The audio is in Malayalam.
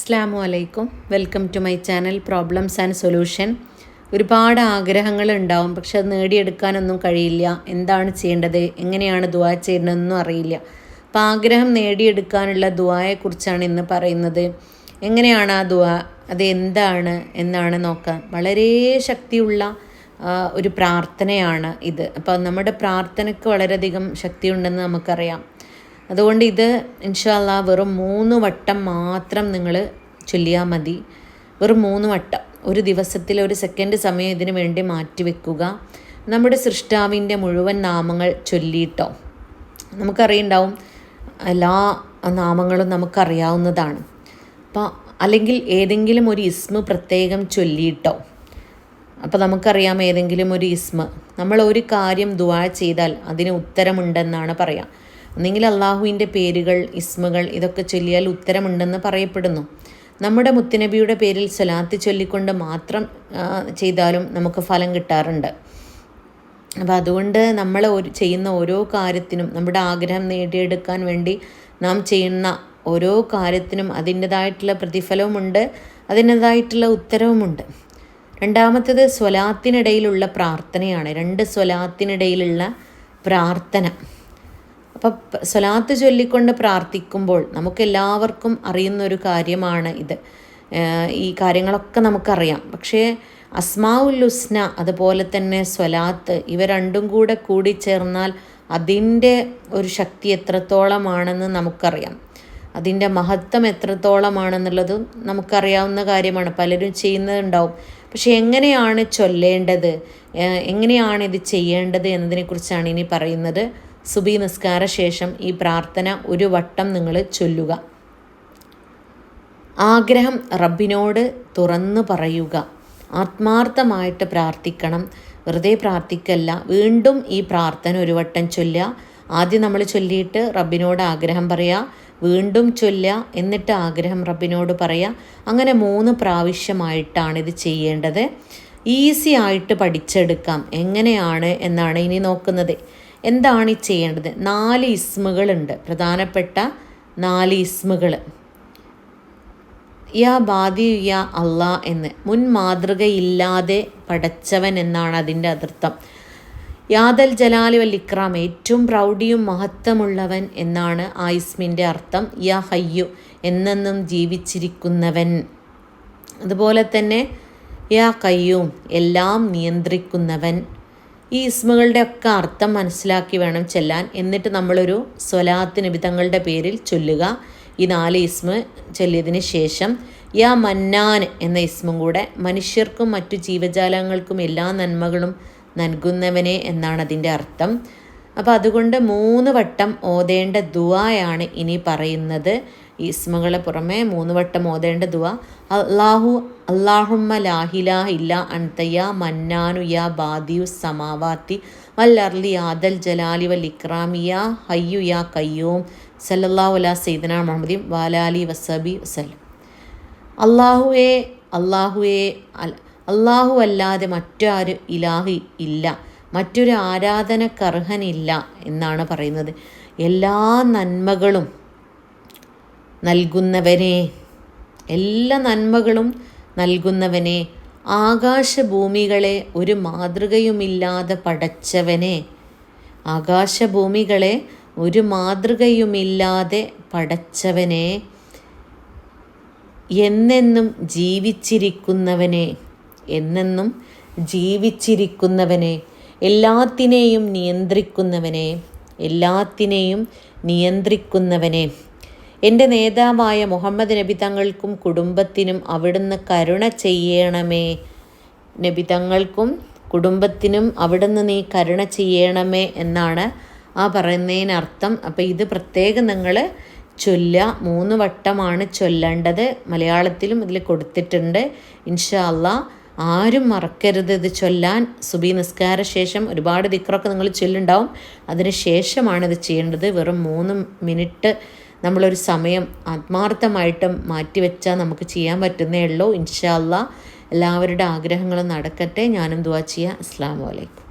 അസ്സാം അലൈക്കും. Welcome to my channel problems and solution. ഒരുപാട് ആഗ്രഹങ്ങൾ ഉണ്ടാവും പക്ഷെ അത് നേടിയെടുക്കാനൊന്നും കഴിയില്ല. എന്താണ് ചെയ്യേണ്ടത്? എങ്ങനെയാണ് ദുവാ ചെയ്യേണ്ടതെന്നും അറിയില്ല. അപ്പോൾ ആഗ്രഹം നേടിയെടുക്കാനുള്ള ദുവായെക്കുറിച്ചാണ് ഇന്ന് പറയുന്നത്. എങ്ങനെയാണ് ആ ദുവാ അത് എന്താണ് എന്നാണ് നോക്കാൻ വളരെ ശക്തിയുള്ള ഒരു പ്രാർത്ഥനയാണ് ഇത്. അപ്പോൾ നമ്മുടെ പ്രാർത്ഥനയ്ക്ക് വളരെയധികം ശക്തിയുണ്ടെന്ന് നമുക്കറിയാം. അതുകൊണ്ട് ഇത് ഇൻഷാല്ല വെറും മൂന്ന് വട്ടം മാത്രം നിങ്ങൾ ചൊല്ലിയാൽ മതി. വെറും മൂന്ന് വട്ടം. ഒരു ദിവസത്തിൽ ഒരു സെക്കൻഡ് സമയം ഇതിനു വേണ്ടി മാറ്റിവെക്കുക നമ്മുടെ സൃഷ്ടാവിന്റെ മുഴുവൻ നാമങ്ങൾ ചൊല്ലിയിട്ടോ നമുക്കറിയുണ്ടാവും എല്ലാ നാമങ്ങളും നമുക്കറിയാവുന്നതാണ്. അപ്പോൾ അല്ലെങ്കിൽ ഏതെങ്കിലും ഒരു ഇസ്മ പ്രത്യേകം ചൊല്ലിയിട്ടോ അപ്പോൾ നമുക്കറിയാം ഏതെങ്കിലും ഒരു ഇസ്മ. നമ്മൾ ഒരു കാര്യം ദുവാ ചെയ്താൽ അതിന് ഉത്തരമുണ്ടെന്നാണ് പറയാം. ഒന്നെങ്കിൽ അള്ളാഹുവിന്റെ പേരുകൾ ഇസ്മുകൾ ഇതൊക്കെ ചൊല്ലിയാൽ ഉത്തരമുണ്ടെന്ന് പറയപ്പെടുന്നു. നമ്മുടെ മുത്തുനബിയുടെ പേരിൽ സ്വലാത്ത് ചൊല്ലിക്കൊണ്ട് മാത്രം ചെയ്താലും നമുക്ക് ഫലം കിട്ടാറുണ്ട്. അപ്പോൾ അതുകൊണ്ട് നമ്മൾ ചെയ്യുന്ന ഓരോ കാര്യത്തിനും നമ്മുടെ ആഗ്രഹം നേടിയെടുക്കാൻ വേണ്ടി നാം ചെയ്യുന്ന ഓരോ കാര്യത്തിനും അതിന്റെതായിട്ടുള്ള പ്രതിഫലവുമുണ്ട് അതിന്റെതായിട്ടുള്ള ഉത്തരവുമുണ്ട്. രണ്ടാമത്തേത് സ്വലാത്തിനിടയിലുള്ള പ്രാർത്ഥനയാണ്. രണ്ട് സ്വലാത്തിനിടയിലുള്ള പ്രാർത്ഥന. അപ്പം സ്വലാത്ത് ചൊല്ലിക്കൊണ്ട് പ്രാർത്ഥിക്കുമ്പോൾ നമുക്കെല്ലാവർക്കും അറിയുന്ന ഒരു കാര്യമാണ് ഇത്. ഈ കാര്യങ്ങളൊക്കെ നമുക്കറിയാം. പക്ഷേ അസ്മാഉൽ ഹുസ്ന അതുപോലെ തന്നെ സ്വലാത്ത് ഇവ രണ്ടും കൂടെ കൂടി ചേർന്നാൽ അതിന്റെ ഒരു ശക്തി എത്രത്തോളമാണെന്ന് നമുക്കറിയാം. അതിന്റെ മഹത്വം എത്രത്തോളമാണെന്നുള്ളതും നമുക്കറിയാവുന്ന കാര്യമാണ്. പലരും ചെയ്യുന്നതുണ്ടാവും പക്ഷെ എങ്ങനെയാണ് ചൊല്ലേണ്ടത്? എങ്ങനെയാണ് ഇത് ചെയ്യേണ്ടത് എന്നതിനെക്കുറിച്ചാണ് ഇനി പറയുന്നത്. സുബി നിസ്കാര ശേഷം ഈ പ്രാർത്ഥന ഒരു വട്ടം നിങ്ങൾ ചൊല്ലുക. ആഗ്രഹം റബ്ബിനോട് തുറന്നു പറയുക. ആത്മാർത്ഥമായിട്ട് പ്രാർത്ഥിക്കണം. വെറുതെ പ്രാർത്ഥിക്കല്ല. വീണ്ടും ഈ പ്രാർത്ഥന ഒരു വട്ടം ചൊല്ലുക. ആദ്യം നമ്മൾ ചൊല്ലിയിട്ട് റബ്ബിനോട് ആഗ്രഹം പറയുക. വീണ്ടും ചൊല്ലുക. എന്നിട്ട് ആഗ്രഹം റബ്ബിനോട് പറയുക. അങ്ങനെ മൂന്ന് പ്രാവശ്യമായിട്ടാണ് ഇത് ചെയ്യേണ്ടത്. ഈസി ആയിട്ട് പഠിച്ചെടുക്കാം. എങ്ങനെയാണ് എന്നാണ് ഇനി നോക്കുന്നത്. എന്താണ് ചെയ്യേണ്ടത്? നാല് ഇസ്മുകളുണ്ട്. പ്രധാനപ്പെട്ട നാല് ഇസ്മുകൾ യാ ബാദി യാ അള്ളാ എന്ന്. മുൻ മാതൃകയില്ലാതെ പടച്ചവൻ എന്നാണ് അതിന്റെ അതിർത്ഥം യാദൽ ജലാലി വൽ ഇക്രാം. ഏറ്റവും പ്രൗഢിയും മഹത്വമുള്ളവൻ എന്നാണ് ആ ഇസ്മിന്റെ അർത്ഥം. യാ ഹയ്യു എന്നെന്നും ജീവിച്ചിരിക്കുന്നവൻ. അതുപോലെ തന്നെ യാ കയ്യൂം എല്ലാം നിയന്ത്രിക്കുന്നവൻ. ഈ ഇസ്മുകളുടെ ഒക്കെ അർത്ഥം മനസ്സിലാക്കി വേണം ചെല്ലാൻ. എന്നിട്ട് നമ്മളൊരു സ്വലാത്ത് നിബിതങ്ങളുടെ പേരിൽ ചൊല്ലുക. ഈ നാല് ഇസ്മ ചൊല്ലിയതിന് ശേഷം യാ മന്നാൻ എന്ന ഇസ്മും കൂടെ മനുഷ്യർക്കും മറ്റു ജീവജാലങ്ങൾക്കും എല്ലാ നന്മകളും നൽകുന്നവനെ എന്നാണ് അതിന്റെ അർത്ഥം. അപ്പോൾ അതുകൊണ്ട് മൂന്ന് വട്ടം ഓതേണ്ട ദുവായാണ് ഇനി പറയുന്നത്. ഇസ്മകളെ പുറമെ മൂന്ന് വട്ടം ഓതേണ്ട ദുവ അള്ളാഹു അള്ളാഹുമ്മ ലാഹിലാ ഇല്ല അൻതയ മന്നാനു യാ ബാദിയു സമാവാത്തി. വല്ലർലി ആദൽ ജലാലി വൽ ഇക്രാമിയ ഹയ്യു യാ കയ്യൂം സല്ലല്ലാഹു അലാ സൈദന മുഹമ്മദീം വാലാലി വസബി വസല്ലം. അള്ളാഹുവേ അള്ളാഹുവേ അള്ളാഹു അല്ലാതെ മറ്റാരും ഇലാഹി ഇല്ല. മറ്റൊരു ആരാധനക്കർഹനില്ല എന്നാണ് പറയുന്നത്. എല്ലാ നന്മകളും നൽകുന്നവനെ എല്ലാ നന്മകളും നൽകുന്നവനെ ആകാശഭൂമികളെ ഒരു മാതൃകയുമില്ലാതെ പടച്ചവനെ ആകാശഭൂമികളെ ഒരു മാതൃകയുമില്ലാതെ പടച്ചവനെ എന്നെന്നും ജീവിച്ചിരിക്കുന്നവനെ എന്നെന്നും ജീവിച്ചിരിക്കുന്നവനെ എല്ലാത്തിനെയും നിയന്ത്രിക്കുന്നവനെ എല്ലാത്തിനെയും നിയന്ത്രിക്കുന്നവനെ. എന്റെ നേതാവായ മുഹമ്മദ് നബി തങ്ങൾക്കും കുടുംബത്തിനും അവിടുന്ന് കരുണ ചെയ്യണമേ. നബി തങ്ങൾക്കും കുടുംബത്തിനും അവിടുന്ന് നീ കരുണ ചെയ്യണമേ എന്നാണ് ആ പറയുന്നതിനർത്ഥം. അപ്പോൾ ഇത് പ്രത്യേകം നിങ്ങൾ ചൊല്ല മൂന്ന് വട്ടമാണ് ചൊല്ലേണ്ടത്. മലയാളത്തിലും ഇതിൽ കൊടുത്തിട്ടുണ്ട്. ഇൻഷാ അല്ലാ ആരും മറക്കരുത്. ഇത് ചൊല്ലാൻ സുബി നിസ്കാര ശേഷം ഒരുപാട് ദിക്റൊക്കെ നിങ്ങൾ ചൊല്ലുണ്ടാവും. അതിന് ശേഷമാണ് ഇത് ചെയ്യേണ്ടത്. വെറും മൂന്ന് മിനിറ്റ് നമ്മളൊരു സമയം ആത്മാർത്ഥമായിട്ട് മാറ്റിവെച്ചാൽ നമുക്ക് ചെയ്യാൻ പറ്റുന്നേ ഉള്ളൂ. ഇൻഷാല്ല എല്ലാവരുടെ ആഗ്രഹങ്ങളും നടക്കട്ടെ. ഞാനും ദുവാ ചെയ്യാം. അസ്സാം വലൈക്കും